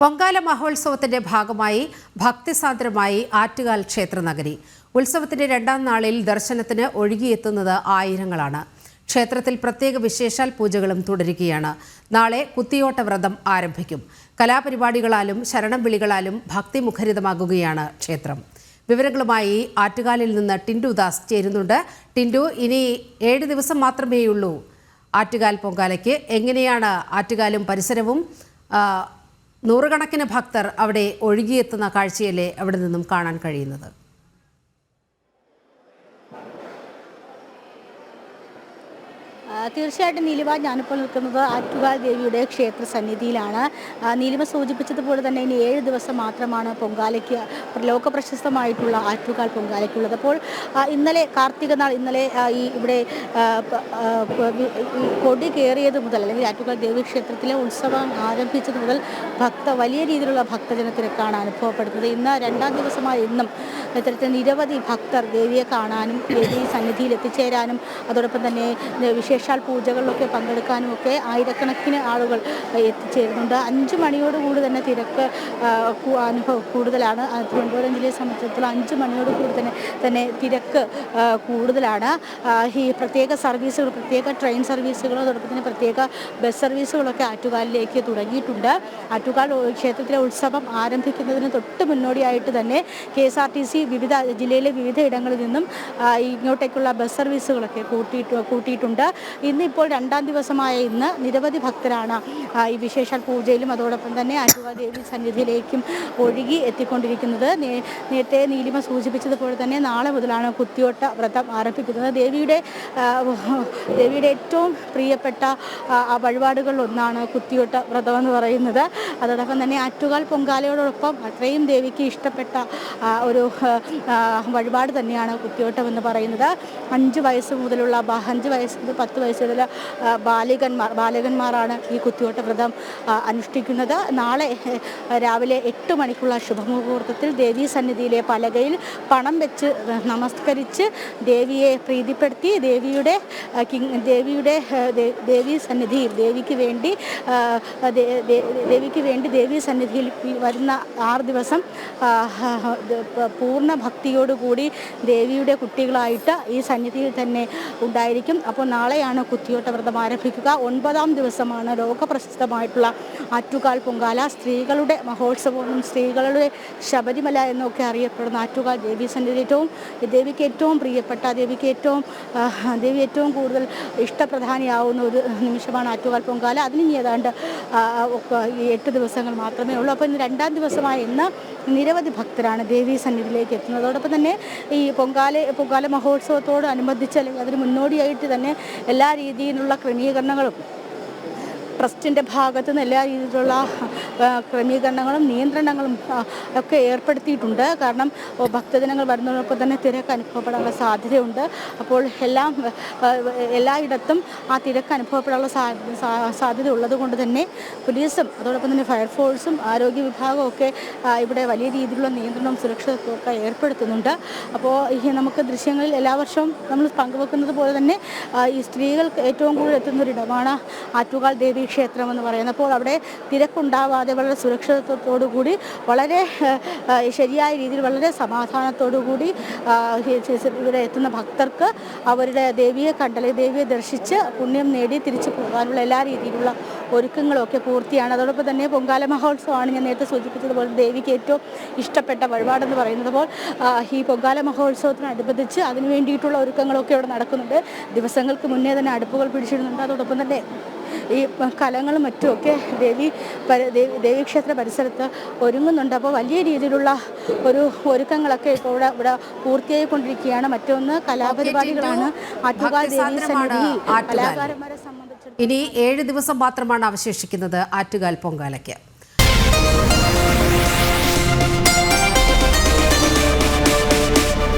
പൊങ്കാല മഹോത്സവത്തിന്റെ ഭാഗമായി ഭക്തിസാന്ദ്രമായി ആറ്റുകാൽ ക്ഷേത്രനഗരി ഉത്സവത്തിന്റെ രണ്ടാം നാളിൽ ദർശനത്തിന് ഒഴുകിയെത്തുന്നത് ആയിരങ്ങളാണ്. ക്ഷേത്രത്തിൽ പ്രത്യേക വിശേഷാൽ പൂജകളും തുടരുകയാണ്. നാളെ കുത്തിയോട്ട വ്രതം ആരംഭിക്കും. കലാപരിപാടികളാലും ശരണം വിളികളാലും ഭക്തിമുഖരിതമാകുകയാണ് ക്ഷേത്രം. വിവരങ്ങളുമായി ആറ്റുകാലിൽ നിന്ന് ടിൻഡു ദാസ് ചേരുന്നുണ്ട്. ടിൻഡു ഇനി ഏഴ് ദിവസം മാത്രമേയുള്ളൂ ആറ്റുകാൽ പൊങ്കാലയ്ക്ക്. എങ്ങനെയാണ് ആറ്റുകാലും പരിസരവും? നൂറുകണക്കിന് ഭക്തർ അവിടെ ഒഴുകിയെത്തുന്ന കാഴ്ചയല്ലേ അവിടെ നിന്നും കാണാൻ കഴിയുന്നത്? തീർച്ചയായിട്ടും നീലിമ ഞാനിപ്പോൾ നിൽക്കുന്നത് ആറ്റുകാൽ ദേവിയുടെ ക്ഷേത്ര സന്നിധിയിലാണ്. നീലിമ സൂചിപ്പിച്ചതുപോലെ തന്നെ ഇനി ഏഴ് ദിവസം മാത്രമാണ് പൊങ്കാലയ്ക്ക് ലോക പ്രശസ്തമായിട്ടുള്ള ആറ്റുകാൽ പൊങ്കാലയ്ക്കുള്ളത്. അപ്പോൾ ഇന്നലെ കാർത്തിക നാൾ ഇന്നലെ ഈ ഇവിടെ കൊടി കയറിയത് മുതൽ അല്ലെങ്കിൽ ആറ്റുകാൽ ദേവി ക്ഷേത്രത്തിലെ ഉത്സവം ആരംഭിച്ചത് മുതൽ ഭക്ത വലിയ രീതിയിലുള്ള ഭക്തജന അനുഭവപ്പെടുന്നത്. ഇന്ന് രണ്ടാം ദിവസമായ ഇന്നും ഇത്തരത്തിൽ നിരവധി ഭക്തർ ദേവിയെ കാണാനും ദേവി സന്നിധിയിൽ എത്തിച്ചേരാനും അതോടൊപ്പം തന്നെ ഏ, വിശേഷാൽ പൂജകളിലൊക്കെ പങ്കെടുക്കാനും ഒക്കെ ആയിരക്കണക്കിന് ആളുകൾ എത്തിച്ചേരുന്നുണ്ട്. അഞ്ച് മണിയോടുകൂടി തന്നെ തിരക്ക് അനുഭവം കൂടുതലാണ്. തിരുവനന്തപുരം ജില്ലയെ സംബന്ധിച്ചിടത്തോളം അഞ്ച് മണിയോട് കൂടി തന്നെ തന്നെ തിരക്ക് കൂടുതലാണ്. ഈ പ്രത്യേക സർവീസുകൾ പ്രത്യേക ട്രെയിൻ സർവീസുകളോ അതോടൊപ്പം തന്നെ പ്രത്യേക ബസ് സർവീസുകളൊക്കെ ആറ്റുകാലിലേക്ക് തുടങ്ങിയിട്ടുണ്ട്. ആറ്റുകാൽ ക്ഷേത്രത്തിലെ ഉത്സവം ആരംഭിക്കുന്നതിന് തൊട്ട് മുന്നോടിയായിട്ട് തന്നെ K S R T C വിവിധ ജില്ലയിലെ വിവിധ ഇടങ്ങളിൽ നിന്നും ഇങ്ങോട്ടേക്കുള്ള ബസ് സർവീസുകളൊക്കെ കൂട്ടിയിട്ട് കൂട്ടിയിട്ടുണ്ട്. ഇന്നിപ്പോൾ രണ്ടാം ദിവസമായ ഇന്ന് നിരവധി ഭക്തരാണ് ഈ വിശേഷാൽ പൂജയിലും അതോടൊപ്പം തന്നെ അനുവാദേവി ദേവി സന്നിധിയിലേക്കും ഒഴുകി എത്തിക്കൊണ്ടിരിക്കുന്നത്. നേരത്തെ നീലിമ സൂചിപ്പിച്ചതുപോലെ തന്നെ നാളെ മുതലാണ് കുത്തിയോട്ട വ്രതം ആരംഭിക്കുന്നത്. ദേവിയുടെ ദേവിയുടെ ഏറ്റവും പ്രിയപ്പെട്ട ഒന്നാണ് കുത്തിയോട്ട വ്രതം എന്ന് പറയുന്നത്. അതോടൊപ്പം തന്നെ ആറ്റുകാൽ പൊങ്കാലയോടൊപ്പം അത്രയും ദേവിക്ക് ഇഷ്ടപ്പെട്ട ഒരു വഴിപാട് തന്നെയാണ് കുത്തിയോട്ടം എന്ന് പറയുന്നത്. അഞ്ച് വയസ്സ് മുതലുള്ള അഞ്ച് വയസ്സ് പത്ത് വയസ്സ് ആ, ബാലികന്മാർ ബാലകന്മാരാണ് ഈ കുത്തിയോട്ട വ്രതം അനുഷ്ഠിക്കുന്നത്. നാളെ രാവിലെ എട്ട് മണിക്കുള്ള ശുഭമുഹൂർത്തത്തിൽ ദേവീ സന്നിധിയിലെ പലകയിൽ പണം വെച്ച് നമസ്കരിച്ച് ദേവിയെ പ്രീതിപ്പെടുത്തി ദേവിയുടെ ദേവിയുടെ ദേവീ സന്നിധിയിൽ ദേവിക്ക് വേണ്ടി ദേവിക്ക് വേണ്ടി ദേവീ സന്നിധിയിൽ വരുന്ന ആറ് ദിവസം പൂർണ ഭക്തിയോടുകൂടി ദേവിയുടെ കുട്ടികളായിട്ട് ഈ സന്നിധിയിൽ തന്നെ ഉണ്ടായിരിക്കും. അപ്പോൾ നാളെയാണ് കുത്തിയോട്ട വ്രതം ആരംഭിക്കുക. ഒൻപതാം ദിവസമാണ് ലോകപ്രസിദ്ധമായിട്ടുള്ള ആറ്റുകാൽ പൊങ്കാല. സ്ത്രീകളുടെ മഹോത്സവവും സ്ത്രീകളുടെ ശബരിമല എന്നൊക്കെ അറിയപ്പെടുന്ന ആറ്റുകാൽ ദേവി സന്നിധി ദേവിക്ക് ഏറ്റവും പ്രിയപ്പെട്ട ദേവിക്ക് ഏറ്റവും ദേവി ഏറ്റവും കൂടുതൽ ഇഷ്ടപ്രധാനിയാവുന്ന ഒരു നിമിഷമാണ് ആറ്റുകാൽ പൊങ്കാല. അതിന് ഏതാണ്ട് എട്ട് ദിവസങ്ങൾ മാത്രമേ ഉള്ളൂ. അപ്പോൾ ഇന്ന് രണ്ടാം ദിവസമായ ഇന്ന് നിരവധി ഭക്തരാണ് ദേവീ സന്നിധിയിലേക്ക് എത്തുന്നത് അതോടൊപ്പം തന്നെ ഈ പൊങ്കാല പൊങ്കാല മഹോത്സവത്തോട് അനുബന്ധിച്ച് അല്ലെങ്കിൽ അതിന് മുന്നോടിയായിട്ട് തന്നെ എല്ലാ രീതിയിലുള്ള ക്രമീകരണങ്ങളും ട്രസ്റ്റിന്റെ ഭാഗത്തു നിന്ന് എല്ലാ രീതിയിലുള്ള ക്രമീകരണങ്ങളും നിയന്ത്രണങ്ങളും ഒക്കെ ഏർപ്പെടുത്തിയിട്ടുണ്ട്. കാരണം ഭക്തജനങ്ങൾ വരുന്നതോടൊപ്പം തന്നെ തിരക്ക് അനുഭവപ്പെടാനുള്ള സാധ്യതയുണ്ട്. അപ്പോൾ എല്ലാം എല്ലായിടത്തും ആ തിരക്ക് അനുഭവപ്പെടാനുള്ള സാധ്യത ഉള്ളത് കൊണ്ട് തന്നെ പോലീസും അതോടൊപ്പം തന്നെ ഫയർഫോഴ്സും ആരോഗ്യ വിഭാഗവും ഒക്കെ ഇവിടെ വലിയ രീതിയിലുള്ള നിയന്ത്രണവും സുരക്ഷിതത്വം ഒക്കെ ഏർപ്പെടുത്തുന്നുണ്ട്. അപ്പോൾ ഈ നമുക്ക് ദൃശ്യങ്ങളിൽ എല്ലാ വർഷവും നമ്മൾ പങ്കുവെക്കുന്നത് പോലെ തന്നെ ഈ സ്ത്രീകൾക്ക് ഏറ്റവും കൂടുതൽ എത്തുന്ന ഒരു ഇടമാണ് ആറ്റുകാൽ ദേവി ക്ഷേത്രം എന്ന് പറയുന്നത്. അപ്പോൾ അവിടെ തിരക്കുണ്ടാവാതെ വളരെ സുരക്ഷിതത്വത്തോടു കൂടി വളരെ ശരിയായ രീതിയിൽ വളരെ സമാധാനത്തോടു കൂടി ഇവിടെ എത്തുന്ന ഭക്തർക്ക് അവരുടെ ദേവിയെ കണ്ടല്ലേ ദേവിയെ ദർശിച്ച് പുണ്യം നേടി തിരിച്ചു പോകാനുള്ള എല്ലാ രീതിയിലുള്ള ഒരുക്കങ്ങളൊക്കെ പൂർത്തിയാണ്. അതോടൊപ്പം തന്നെ പൊങ്കാല മഹോത്സവമാണ് ഞാൻ നേരത്തെ സൂചിപ്പിച്ചതുപോലെ ദേവിക്ക് ഏറ്റവും ഇഷ്ടപ്പെട്ട വഴിപാടെന്ന് പറയുന്നത്. അപ്പോൾ ഈ പൊങ്കാല മഹോത്സവത്തിനനുബന്ധിച്ച് അതിനു വേണ്ടിയിട്ടുള്ള ഒരുക്കങ്ങളൊക്കെ ഇവിടെ നടക്കുന്നുണ്ട്. ദിവസങ്ങൾക്ക് മുന്നേ തന്നെ അടുപ്പുകൾ പിടിച്ചിടുന്നുണ്ട്. അതോടൊപ്പം തന്നെ ഈ കലങ്ങളും മറ്റുമൊക്കെ ദേവി ദേവീക്ഷേത്ര പരിസരത്ത് ഒരുങ്ങുന്നുണ്ട്. അപ്പോൾ വലിയ രീതിയിലുള്ള ഒരു ഒരുക്കങ്ങളൊക്കെ ഇപ്പോൾ ഇവിടെ ഇവിടെ പൂർത്തിയായിക്കൊണ്ടിരിക്കുകയാണ്. മറ്റൊന്ന് കലാപരിപാടികളാണ്. ആറ്റുകാൽ ദേവി ഭക്തിസാന്ദ്രമാണ് സന്നിധിയിൽ ആറ്റുകാൽ. കലാകാരന്മാരെ സംബന്ധിച്ച് ഇനി ഏഴ് ദിവസം മാത്രമാണ് അവശേഷിക്കുന്നത് ആറ്റുകാൽ പൊങ്കാലയ്ക്ക്.